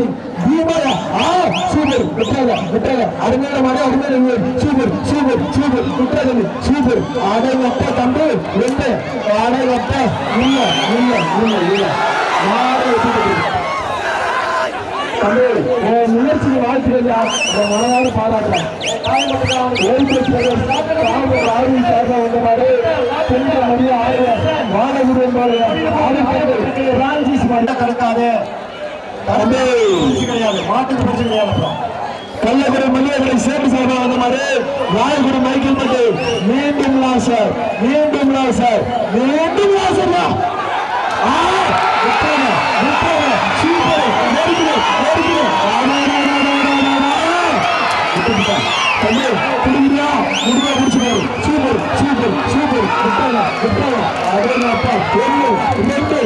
சிங் பீமாயா ஆ super. விட்டாங்க விட்டாங்க அருமையான மாடு அருமையான வீரர். Super super super. விட்டாங்க சூப்பர். அடங்கப்பா தம்பி ரெண்டு அடங்கப்பா இல்ல இல்ல இல்ல இல்ல. மாடு வெற்றி பெற்றது. தம்பி முயற்சிக்கு வாழ்த்துக்கள் மனதார பாராட்டுறேன். கள்ளக்குடி மல்லிகைகளை சேர்ந்து சார்பாக வந்த மாதிரி ராயகுடி மைக்கேல் பட்டு. மீண்டும் லாசர் மீண்டும் லாசர் மீண்டும் லாசர் ஆ விட்டாங்க விட்டாங்க சூப்பர் நெருக்குது நெருக்குது ஆமா ஆமா ஆமா ஆமா ஆமா தம்பி குடிக்கிறியா? முடிவா குடிச்சுக்காரு. சூப்பர் சூப்பர் சூப்பர் விட்டாங்க விட்டாங்க அதே அப்பா ஒன்று ரெண்டு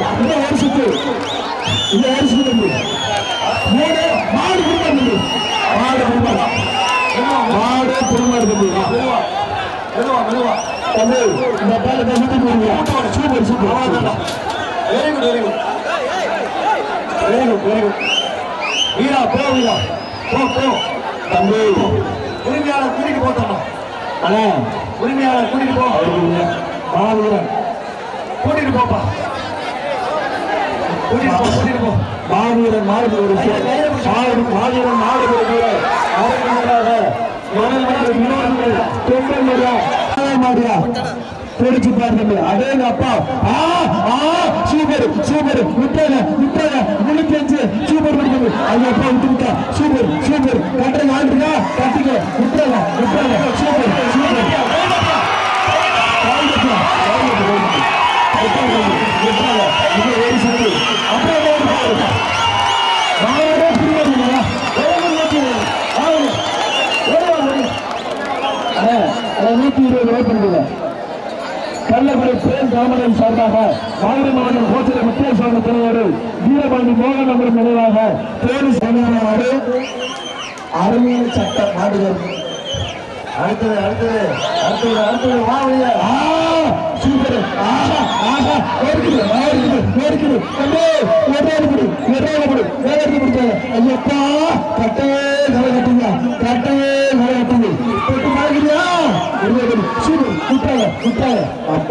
இந்த தம்பி மூணு மாடு குடும்பம் மாடு குடும்பம் மாடு குடும்பம் தம்பி இந்த பால கசிட்டு போடுங்க super super very good very good very good very good Veera போ வீரா. போ போ. தம்பி. உரிமையாளர் கூட்டிட்டு போட்டோம் அண்ணா. உரிமையாளர் கூட்டிட்டு போ. மாவீரன். கூட்டிட்டு போப்பா. கூட்டிட்டு போ கூட்டிட்டு மாவீரன் மாடு ஒரு மாவீரன் மாடு ஒரு அவர்களுக்காக மனநல வினோதங்கள் தொங்கல் முறையா மாடியா பிடிச்சு பாருங்க அதே அப்பா. ஆ ஆ சூப்பர் சூப்பர். விட்டாங்க விட்டாங்க முழுக்கஞ்சு சூப்பர் விடுங்க ஐயோ அப்பா விட்டுட்டா சூப்பர் சூப்பர். கட்டுற ஆண்டுங்க கட்டிக்க. விட்டாங்க விட்டாங்க சூப்பர் சூப்பர். காமரன் சார்பாக மதுரை மாவட்டம் கோச்சர முத்தியசுவாமி தலைவர் வீரபாண்டி மோகன் நம்பர் நினைவாக தேனி சமையலாடு அருமையான சட்ட நாடுகள் அடுத்தது அடுத்தது அடுத்தது அடுத்தது வா சூப்பர். ஆஹா ஆஹா ஓடிக்குது ஓடிக்குது தம்பி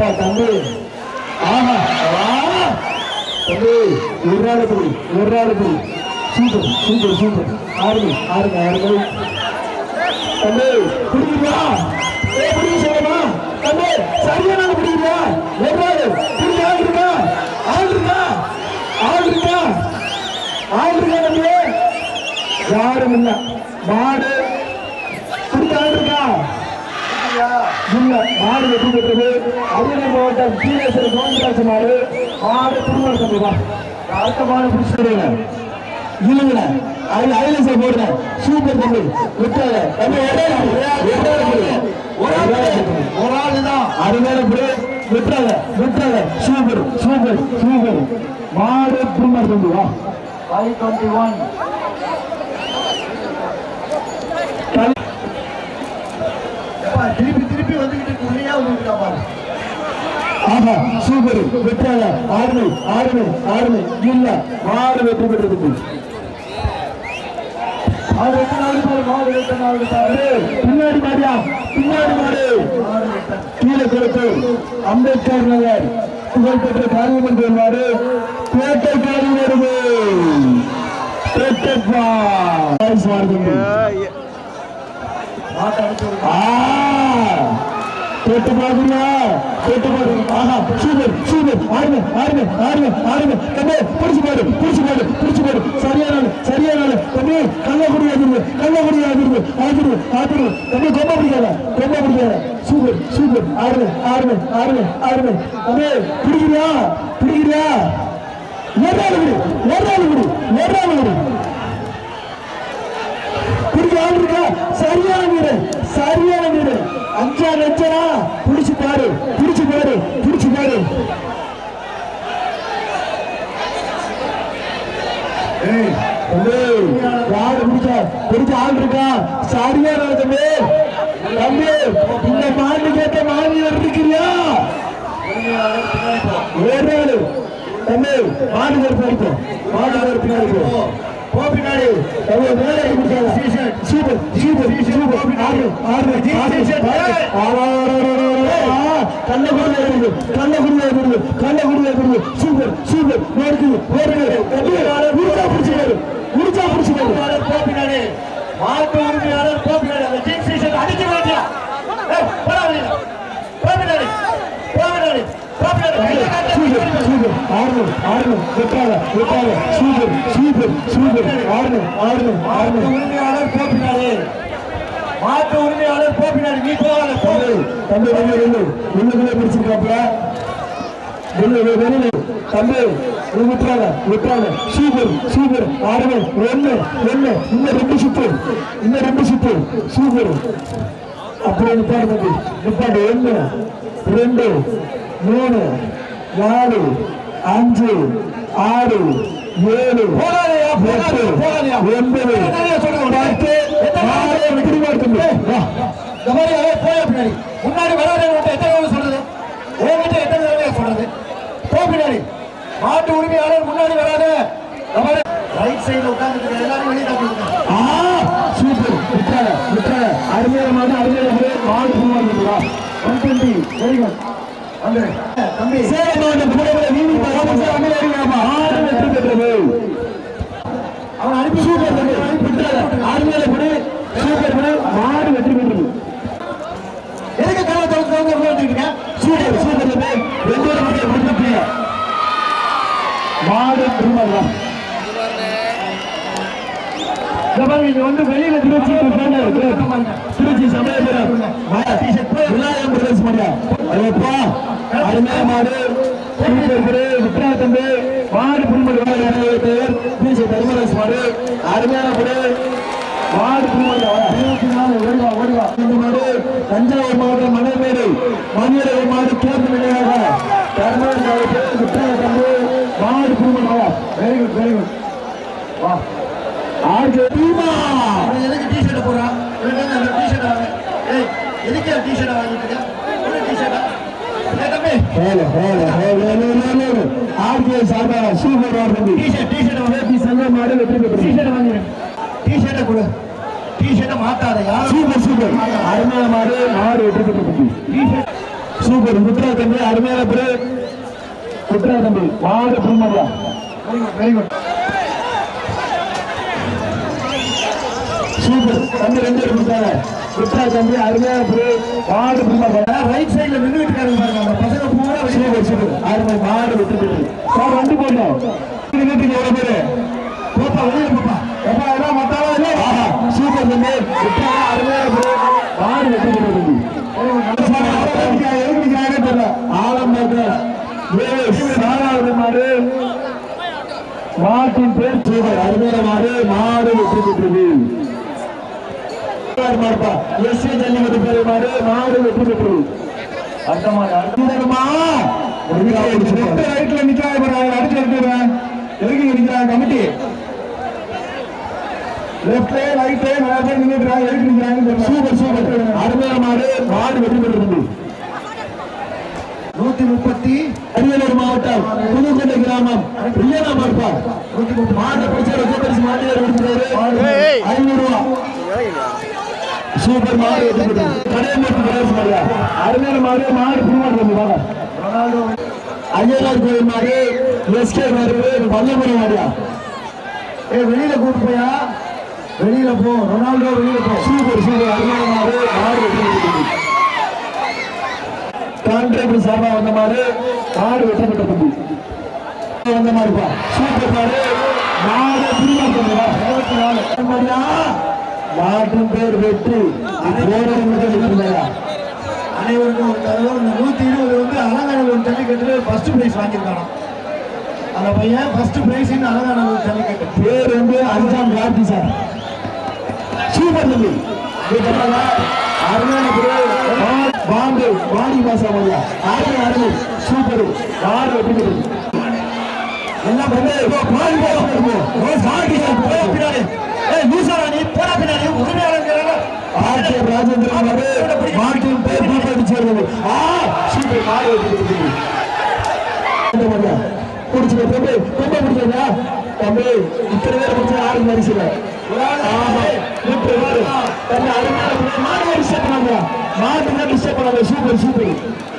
அப்பா தம்பி. ஆஹா தம்பி ஒரு நாள் குடி ஒரு நாள் குடி. Super super super. ஆறுங்க ஆறுங்க ஆறுங்க. தம்பி குடிக்கிறா எப்படி சொல்லமா தம்பி சரியான குடிக்கிறா குடி ஆள் இருக்கா? ஆள் இருக்கா? ஆள் இருக்கா? ஆள் இருக்கா தம்பி? யாரும் இல்ல. மாடு. குடிக்க ஆள் இருக்கா? மாடு வெற்றி பெற்றது. அரியணை மாவட்டம் சீரேஸ்வரி கோவிந்தராஜ மாடு மாடு திருமணம் அடுத்த மாடு பிடிச்சிருங்க இல்லைங்க அதுல ஐலச போடுங்க. சூப்பர் தம்பி விட்டாங்க தம்பி ஒரே ஒரு ஆள். தான். ஒரு அது மேல போடு. விட்டாங்க விட்டாங்க சூப்பர். சூப்பர். சூப்பர். மாடு திருமணம் தம்பி வா ஃபைவ் டுவெண்ட்டி ஒன் திருப்பி வந்துகிட்டு உள்ளே வந்துக்கிட்டா பாரு ஆஹா சூப்பர். விட்டாங்க ஆறுமை ஆறுமை ஆறுமை இல்ல மாடு வெற்றி பெற்றது ஆறு எட்டு நாலு பாரு மாடு எட்டு நாலு பாரு பின்னாடி மாடியா பின்னாடி மாடு ஆறு எட்டு கீழே கொடுத்து. அம்பேத்கர் நகர். புகழ்பெற்ற காரியமன் வருவாரு பேட்டை காரி வருது. ஆ. தொட்டு பாக்குறியா தொட்டு பாக்குறியா ஆஹா சூப்பர் சூப்பர். ஆடுங்க ஆடுங்க ஆடுங்க ஆடுங்க. தம்பி புடிச்சு பாரு புடிச்சு பாரு புடிச்சு பாரு சரியான ஆளு, சரியான ஆளு. தம்பி கள்ளக்குடி ஆதிருது கள்ளக்குடி ஆதிருது ஆதிருது ஆதிருது தம்பி கொம்ப பிடிக்காத கொம்ப பிடிக்காத. Super super. ஆடுங்க ஆடுங்க ஆடுங்க ஆடுங்க. தம்பி பிடிக்கிறியா? பிடிக்கிறியா? ஒரு நாள் குடி ஒரு நாள் குடி ஒரு நாள் குடி. பிடிக்க ஆள் சரியான வீடு சரியான வீடு அஞ்சா லட்சரா பிடிச்சு பாரு பிடிச்சு பாரு பிடிச்சு பாரு ஏய் பிடிச்சா பிடிச்ச ஆள் இருக்கா? சரியான ஆள் தம்பி. இந்த மாண்டு கேட்ட மாநிலம் இருக்கிறியா? உரிமையாளர் தம்பி பின்னாடி பின்னாடி மேலே பிடிச்சாங்க சீசன் சூப்பர் சூப்பர் சூப்பர் ஆறு ஆறு கண்ண குருவே இருக்கு கண்ண குருவே இருக்கு கண்ண குருவே இருக்கு சூப்பர் சூப்பர். ஓடுது ஓடுது முடிச்சா பிடிச்சிக்காரு முடிச்சா பிடிச்சிக்காரு உரிமையாளர் போ பின்னாடி மாட்டு உரிமையாளர் பின்னாடி அந்த ஜிங் சீசன் அடிக்க வேண்டியா ஏய், போடா வெளியில. பின்னாடி போ பின்னாடி கையில காட்டு. Super super super super super ஆறு ஆறு ஆறு மாட்டு உரிமையாளர் போ பின்னாடி மாட்டு உரிமையாளர் போ பின்னாடி நீ போகாத போ. தம்பி தம்பி வெள்ளு வெள்ளுக்குள்ளே பிடிச்சிருக்காப்ல வெள்ளு வெளியில தம்பி இது விட்டுறாங்க விட்டுறாங்க சூப்பர் சூப்பர் ஆறுமே ஒண்ணு ஒண்ணு. இன்னும் ரெண்டு சுத்து. இன்னும் ரெண்டு சுத்து. சூப்பர் அப்படியே நிப்பாடு தம்பி. நிப்பாடு ரெண்டு மூணு. நாலு அஞ்சு ஆறு ஏழு எட்டு. ஒன்பது. பத்து முன்னாடி வராதே எத்தனை சொல்றது? உன்கிட்ட எத்தனை தடவை சொல்றது? போ பின்னாடி. மாட்டு உரிமையாளர் முன்னாடி வராதே. ரைட் சைடுல உட்கார்ந்துட்டு எல்லாரும் வெளியே தப்பிடுங்க ஆ சூப்பர். விட்டார விட்டார அருமையான மாடு அருமையான மாடு டுவெண்ட்டி வெரி குட் சேலம் மாவட்டம் புலவர வீதி பராமரிச்சு அறிவிக்காம ஆறு வெற்றி பெற்றது அவன் அனுப்பி சூப்பர் தம்பி. விட்டார அருமையான புடி சூப்பர் புடி மாடு வெற்றி பெற்றது. எதுக்கு கதவை திறந்து திறந்து உள்ள வந்துருக்கீங்க? சூப்பர் சூப்பர் தம்பி. ரெண்டு பேரும் மட்டும் விட்டுட்டீங்க மாடு பூமாடுலாம் இந்த மாதிரி வந்து வெளியில திருச்சி திருச்சி சமயபுரம். விநாயகம் பிரதேச மாடியா ஐயப்பா அருமையான மாடு சூப்பர் விக்ரா தம்பி மாடு புல்மடி பேர் பிசி தர்மராஜ் மாடு அருமையான மாடு. மாடு புல்மடி இருபத்தி நாலு ஓடிவா ஓடிவா. இந்த மாடு தஞ்சாவூர் மாவட்டம் மலைமேடு மணியரை மாடு தேர்வு நிலையாக தர்மராஜ் பேர் விக்ரா தம்பி மாடு புல்மடி வெரி குட் வெரி குட் வா. ஆர்ஜே டீமா. அவன் எதுக்கு டி ஷர்ட் போடுறான்? இவன் அந்த டி ஷர்ட் வாங்க ஏய் எதுக்கு டி ஷர்ட் வாங்கிட்டு இருக்க ஒரு டி ஷர்ட்டா ஏய் தம்பி. ஹேல ஹேல ஹேல ஹேல ஆர்ஜே சார்பா சூப்பர் முத்ரா தம்பி அருமையான பேரு முத்ரா தம்பி மாடு புல்மடியா வெரி குட் வெரி குட் தம்பி ரெண்டு பேரும் கொடுத்தாங்க. முத்ரா தம்பி அருமையான பேரு மாடு புல்மடியா ரைட் சைடுல நின்றுட்டு பாருங்க அந்த பசங்க பூரா வெளியே சூப்பர் அருமை மாடு சார் வண்டி போடணும். வீட்டுக்கு எவ்வளவு பேரு போப்பா வெளியே போப்பா எப்பா எல்லாம் மத்தாலும் இல்லை ஆஹா சூப்பர் தம்பி விட்டா அருமையான பேரு மாடு வெற்றி பெற்றது மாட்டின் பேர் சூப்பர் அருமையான மாடு மாடு வெற்றி பெற்றது வெற்றி அடுத்தமா ரைட்ல நிக்கிறாங்க அடிச்சு எடுத்துறேன் எதுக்கு நிக்கிறாங்க கமிட்டி லெஃப்ட் ரைட் நிறைய பேர் நின்றுறாங்க எதுக்கு நிக்கிறாங்க சூப்பர் சூப்பர் அருமையான மாடு மாடு வெற்றி பெற்றது நூத்தி முப்பத்தி அரியலூர் மாவட்டம் புதுக்கோட்டை கிராமம் நூத்தி முப்பத்தி மாட்டை பிடிச்ச ரொம்ப பெருசு மாட்டியார் ஐநூறு ரூபா சூப்பர் மாடு அருமையான மாடு மாடு புதுமாடு வந்து வாங்க. ரொனால்டோ. ஐயனார் கோயில் மாடு எஸ்கே மாடு வல்லமுறை மாடியா? ஏய் வெளியில கூட்டு போயா? வெளியில போ. ரொனால்டோ வெளியில போ. Super super. அருமையான மாடு மாடு கான்ட்ராக்டர் சார்பா வந்த மாடு மாடு வெற்றி பெற்றது வந்த மாடுப்பா சூப்பர் மாடு மாடு புதுமாடு இருபத்தி நாலு. மாடியா பேர் வெற்றி. அனைவருக்கும் நூத்தி இருபது வந்து அலங்காநல்லூர் ஜல்லிக்கட்டுல ஃபர்ஸ்ட் பிரைஸ் வாங்கியிருக்கானோ அந்த பையன் ஃபர்ஸ்ட் பிரைஸ் இந்த அலங்காநல்லூர் ஜல்லிக்கட்டு. பேர் வந்து அஞ்சாம் கார்த்தி சார். சூப்பர் தம்பி. இது பண்ணாங்க. மாசா மொழியா அருமை அருமை சூப்பர். மாடு வெற்றி பெற்றது. என்ன பண்ணு? பாடி பின்னாடி ஏய் லூசாரா நீ போடா பின்னாடி உரிமையாளர் ஆர்கே ராஜேந்திரன் மாடு மாட்டின் பேர் தீபாவளி சேர்ந்தது ஆ சூப்பர் மாடு வெற்றி தம்பி ரொம்ப பிடிச்சதா தம்பி இத்தனை பேர் பிடிச்ச ஆறு மரிசில டிஸ்டர்ப் பண்ணாங்க. Disturb super super.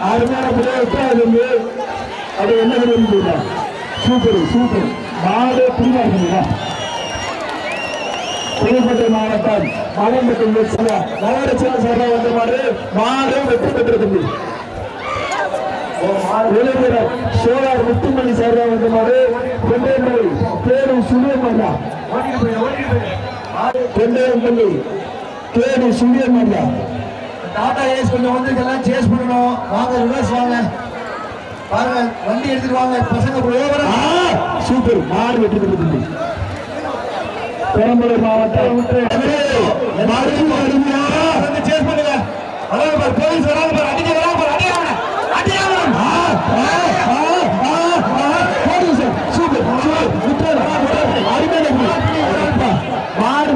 அருமையான பிள்ளை. அது என்ன சூப்பர் சூப்பர். மாடு புரியா இருக்குங்களா புதுக்கோட்டை மாவட்டம் மலைமட்டம் நகரச்சில சார்பாக வந்த மாடு மாடு வெற்றி பெற்றது இளைஞர் சோழர் முத்துமணி சார்பாக வந்த மாடு கொண்டைமலை பேரு சுழியமல்லா கொண்டையம்பள்ளி பேரு சுழியமல்லா டாடா ஏஸ் கொஞ்சம் வந்து இதெல்லாம் சேஸ் பண்ணணும். வாங்க ரிவர்ஸ் வாங்க. பாருங்க வண்டி எடுத்துட்டு வாங்க பசங்க சூப்பர். மாடு வெற்றி பெற்றது பெரம்பலூர் மாவட்டம் மருந்து அருமையா வந்து சேஸ் போலீஸ் அடிக்க அடிக்க அடிக்க மாடு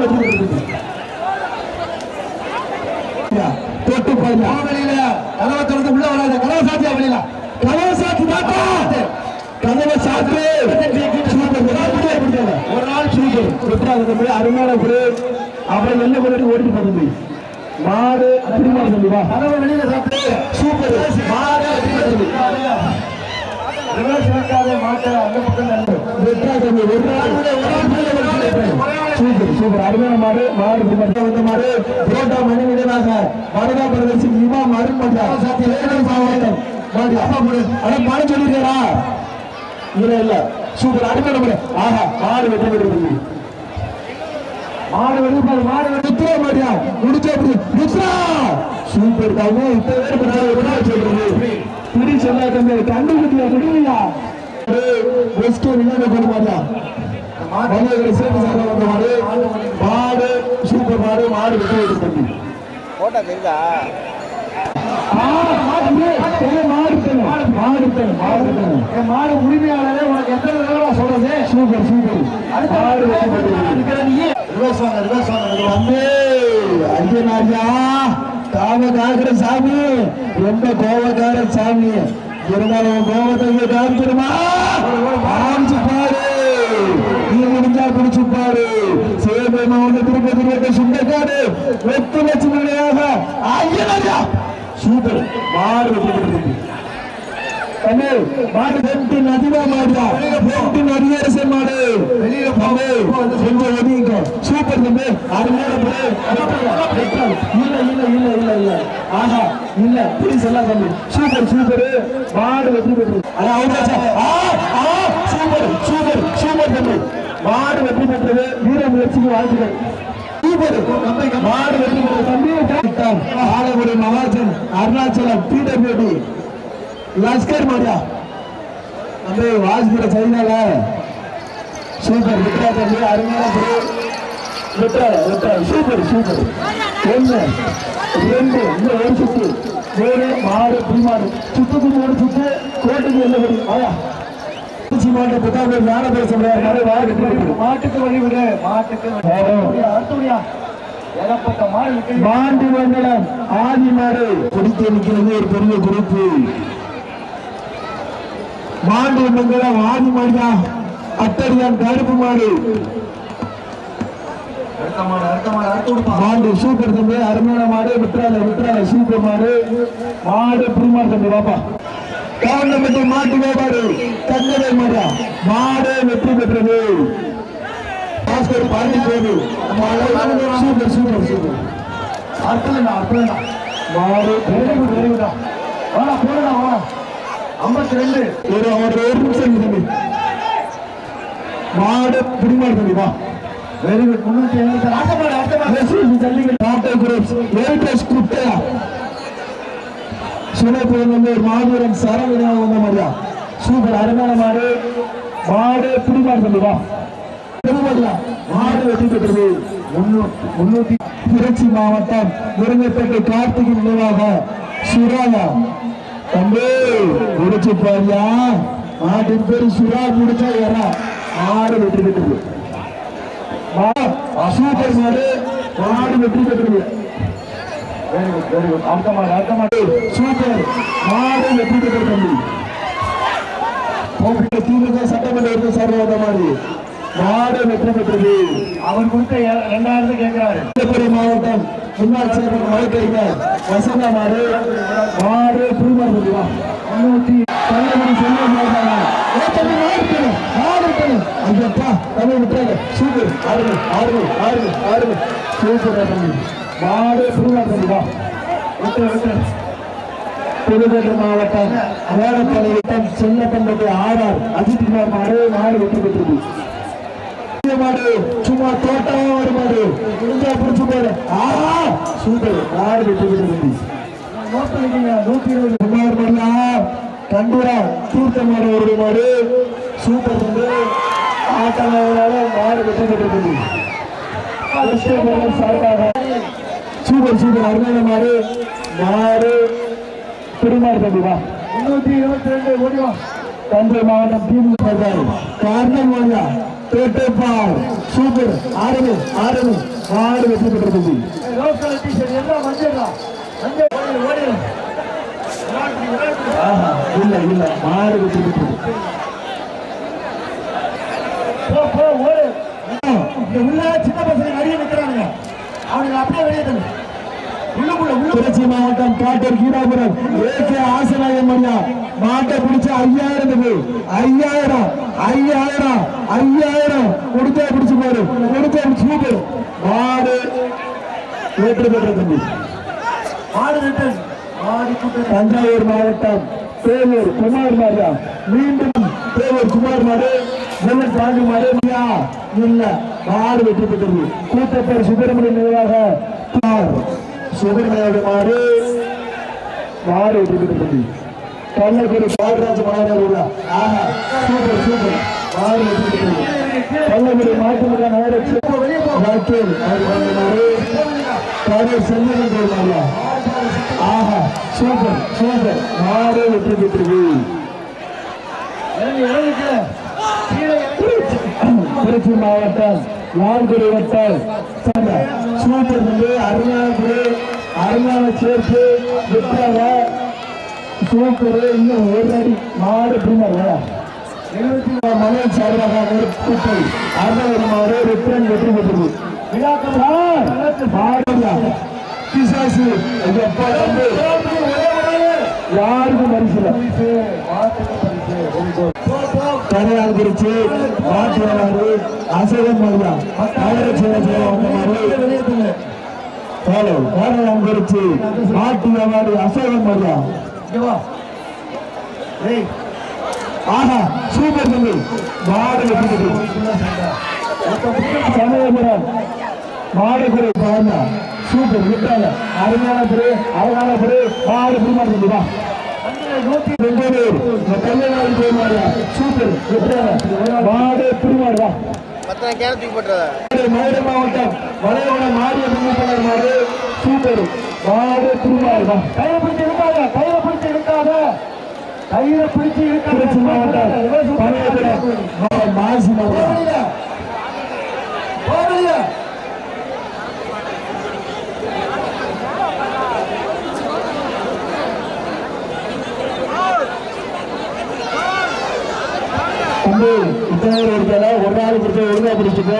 தொட்டு பாருங்க. வெளியில கதவை திறந்து உள்ள வராத கதவை சாத்தியா வெளியில கதவை சாத்து தாத்தா. கதவை சாத்து. ஒரு தம்பி, அருமையான குடி. அப்புறம் என்ன பண்ணிட்டு ஓடிட்டு போகுது. மாடு அதிகமாக தம்பி வா கதவை வெளியில சாப்பிட்டு. சூப்பர். மாடு. வெற்றா தம்பி. Super super. அருமையான மாடு. மாடு வந்த மாடு புரோட்டா மணிவிடனாக வரதா பிரதர்சி இமா மருமட்டா சத்தியம் மாடு அப்பா போடு. அட மாடு சொல்லிருக்கா இல்ல இல்ல. சூப்பர். அடுத்த நம்பர் ஆஹா மாடு வெற்றி பெற்றது. மாடு வெற்றி பாரு மாடு வெற்றி மாட்டியா? மாடியா முடிச்சா அப்படி துத்துறா சூப்பர் தாங்க இத்தனை பேர் சொல்றது. பிடி சொன்னா தம்பி. கண்டு குட்டியா? குடியா பெஸ்ட் விளையாட கொண்டு மாட்டா மனிதர்களை சேர்ந்து சார்ந்த வந்த மாடு. மாடு சூப்பர் மாடு மாடு வெற்றி வெற்றி போட்டா தெரியுதா? மாடு, உரிமையாளரே உனக்கு எத்தனை தடவை சொல்றது? Super super. மாடு வெற்றி பெற்றது இருக்கிற நீ ரிவர்ஸ் வாங்க ரிவர்ஸ் வாங்க தம்பி அஞ்சனாரியா காவ காக்கிற சாமி ரொம்ப கோவக்கார சாமி. இருந்தாலும் கோவத்தை காமிச்சிருமா காமிச்சு பாரு நீ முடிஞ்சா பிடிச்சு பாரு சேவை மாவட்ட திருப்பதி சுண்டக்காடு ஐயனாரியா சூப்பர். மாடு வெற்றி பெற்றது தம்பி மாடு வெட்டி நதிவா மாடுதா வெட்டி நதியரச மாடு. வெளியில தம்பி கொஞ்சம் ஒதுங்க சூப்பர் தம்பி. அருமையான பிள்ளை இல்ல இல்ல இல்ல இல்ல இல்ல. ஆஹா இல்ல. ப்ளீஸ் எல்லாம் தம்பி. Super super. மாடு வெற்றி ஆ சூப்பர் சூப்பர் சூப்பர் தம்பி. மாடு வெற்றி பெற்றது. வீர முயற்சிக்கு வாழ்த்துக்கள். சூப்பர் மாடு வெற்றி பெற்றது தம்பி Alangudi Mahajan Arunachalam P W D Lashkar மாடியா நம்ம வாஜ்பீட சைனால. சூப்பர். விக்ரா தம்பி அருமையான விக்ரா விக்ரா சூப்பர் சூப்பர். ஒன்று ரெண்டு. இந்த ஒரு சுத்து. மூணு மாடு புரிமாடு சுத்துக்கு மூணு சுத்து. கோட்டுக்கு என்ன ஆயா. திருச்சி மாவட்ட புத்தாண்டு ஞான பேச முடியாது வாடு மாட்டுக்கு வழி விடு மாட்டுக்கு மாண்டி மண்டலம் ஆதி மாடு. குடிக்க நிற்கிறது ஒரு பெரிய குறிப்பு மாண்டி மண்டலம் ஆதி மாடுதா அத்தடியான் கருப்பு மாடு. மாடு சூப்பர் தம்பி அருமையான மாடு. விட்டுறாத விட்டுறாத சூப்பர் மாடு. மாடு புரிமாடு தம்பி பாப்பா கவர்னமெண்ட் மாட்டு வியாபாரி தங்கவே மாடா மாடு வெற்றி பெற்றது. பாஸ்கர் பாண்டி போது சூப்பர் சூப்பர் சூப்பர். அடுத்ததுண்ணா அடுத்ததுண்ணா மாடு வெரி குட் வெரி குட்டா வாடா போடா வாடா. ஐம்பத்தி ரெண்டு ஒரு ஒரு நிமிஷம் தம்பி. மாடு புரிமாடு தம்பி வா. Very good. முன்னூத்தி எழுபத்தி அடுத்த மாடு அடுத்த மாடு message jallikattu Tata groups latest குட்டையா சுனப்பூர் வந்து ஒரு மாபெரும் சரவணா வந்த மாதிரியா? சூப்பர் அருமையான மாடு. மாடு பிடிமாடு தம்பி வா. மாடு வெற்றி பெற்றது. முன்னூத்தி முன்னூத்தி திருச்சி மாவட்டம் முருங்கைப்பேட்டை கார்த்திகை நினைவாக சுராயா தம்பி முடிச்சு பாரியா. மாட்டின் பேரு சுறா முடிச்சா ஏறா. மாடு வெற்றி பெற்றது. மா- சூப்பர் மாடு. மாடு வெற்றி பெற்றது. வெரி குட் வெரி குட் அடுத்த மாடு அடுத்த மாடு சூப்பர் மாடு வெற்றி பெற்றது தம்பி கோபிட்ட திமுக சட்டமன்ற உறுப்பினர் சார்பாக வந்த மாதிரி மாடு வெற்றி பெற்றது அவர் கொடுத்த எ- கேட்கிறாரு விழுப்புரம் மாவட்டம் முன்னாள் செயலர் வழக்கறிஞர் வசந்தா மாடு மாடு பூமார் சொல்லுவா முன்னூத்தி தள்ளுபடி ஐயப்பா விட்டாங்க சூப்பர் ஆறுங்க சூப்பர் மாடு பூமார் சொல்லுவா மாவட்டம் வேடப்பள்ளி வட்டம் ஆறார். ஆர்ஆர் அஜித்குமார் மாடு மாடு வெற்றி பெற்றது. மாடு சும்மா தோட்டமா ஒரு மாடு. முடிஞ்சா பிடிச்சு போற ஆஹா! சூப்பர். மாடு வெற்றி பெற்றது. நூத்தி இருபது குமார் மல்லா கண்டுரா தீர்த்த மாடு ஒரு மாடு. சூப்பர் வந்து ஆட்டமாவதால மாடு வெற்றி பெற்றது. சார்பாக சூப்பர் சூப்பர். அருமையான மாடு. மாடு. பெருமாள் தம்பிவா முன்னூத்தி இருபத்தி ரெண்டு ஓடிவா தஞ்சை மாவட்டம் திமுக காரணம் வாங்க பேட்டைப்பால் சூப்பர். ஆறுமு ஆறுமு மாடு வெற்றி பெற்றது லோக்கல் டீச்சர் எல்லாம் இல்ல இல்ல. மாடு வெற்றி பெற்றது. உள்ள சின்ன பசங்க அவனுக்கு அப்படியே வெளியே தள்ளு. திருச்சி மாவட்டம் காட்டூர் கீராபுரம் ஏகே ஆசனாயம் ஐயா மாட்டை பிடிச்ச ஐயாயிரம் தம்பி ஐயாயிரம் ஐயாயிரம் ஐயாயிரம் கொடுத்தா பிடிச்சு பாரு கொடுத்தா சூப்பர் மாடு வெற்றி பெற்ற தம்பி? தஞ்சாவூர் மாவட்டம் தேவூர் குமார் மாரியா. மீண்டும் தேவூர் குமார் மாடு. ஐயா, இல்ல. மாடு வெற்றி பெற்றது. கூட்டப்பேர் சுப்பிரமணிய நிலையாக குமார். சுப்பிரமணியோட மாடு மாடு வெற்றி பெற்றது. கள்ளக்குடி பாலராஜ மாநகர் ஆஹா சூப்பர் சூப்பர். மாடு வெற்றி பெற்றது. கள்ளக்குடி மாட்டுமில்ல நகராட்சி ஆஹா சூப்பர் சூப்பர். மாடு வெற்றி பெற்றது. திருச்சி மாவட்டம் லால்குடி வட்டம் சண்டை. சூப்பர் வந்து அருணாபுரி அருணாவை சேர்த்து விட்டாங்க. சூப்பர் இன்னும் ஒரு அடி மாடு பிடிமாங்க எழுபத்தி மலை சார்பாக நெருப்புத்தை அருணாபுரி மாடு ரிட்டர்ன் வெற்றி பெற்றது. பிசாசு யாருக்கும் மனுஷன் கரையால் குறிச்சி மாட்டு அசைவம் அசகம் மரியா நகர சேவை வந்தமாறு மாட்டு வியாபாரி ஏய். ஆஹா சூப்பர் தம்பி. மாடு வெற்றி சமயபுரம். மாடுபுரை பாருங்க. சூப்பர் விட்டாங்க. அருமையான புரி அழகான புரி மாடு புரிமாறு தம்பி வா நூத்தி பெங்களூர் கல்யாணம் போய் சூப்பர் விட்டாங்க மாடு புரிமாறு வா பத்தனை கேன தூக்கி போட்டுறத. மதுரை மாவட்டம் வளையோட மாறிய முன்னேற்ற மாடு சூப்பர் மாடு புரிமாறு வா. கையில பிடிச்சு இழுக்காத கையில பிடிச்சு இழுக்காத கையில பிடிச்சு இழுக்காத திருச்சி மாவட்டம் பழையபுரம் மாசி மாவட்டம் தம்பி இத்தனை இருக்கல ஒரு நாள் பிடிச்ச ஒழுங்கா பிடிச்சிக்கோ.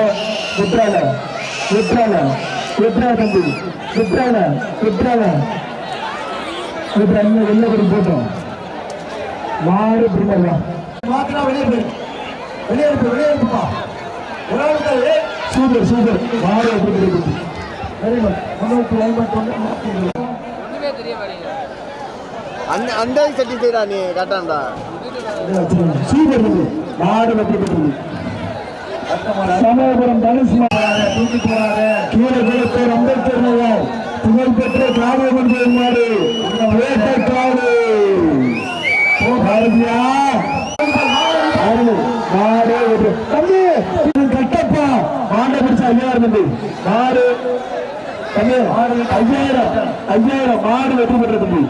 விட்டுறால விட்டுறால விட்டுறா தம்பி. விட்டுறால விட்டுறால விட்டுறா இன்னும் வெளில படி போட்டோம். மாடு பிடிமா மாத்தினா வெளியே போயிரு வெளியே இருப்பு வெளியே இருப்புப்பா ஒரு ஆளுக்கு ஏய். Super super. வெரி குட் நூத்தி இருபது அந்த அந்த சட்டி செய்யறா நீ கரெக்டாண்டா சூப்பர் மாடு வெற்றி பெற்றது. சமயபுரம் தனுஷ் தூக்கி போறாரு கீழே குளத்தூர் அம்பேத்கர் நகர். புகழ்பெற்ற காவியமன் கோயில் மாடு. வேட்டைக்காடு பாரதியா. மாடு ஒரு- தம்பி கட்டப்பா. மாண்டை பிடிச்ச ஐயாயிரம் தம்பி. மாடு. தம்பி ஐயாயிரம். ஐயாயிரம். மாடு வெற்றி பெற்ற தம்பி.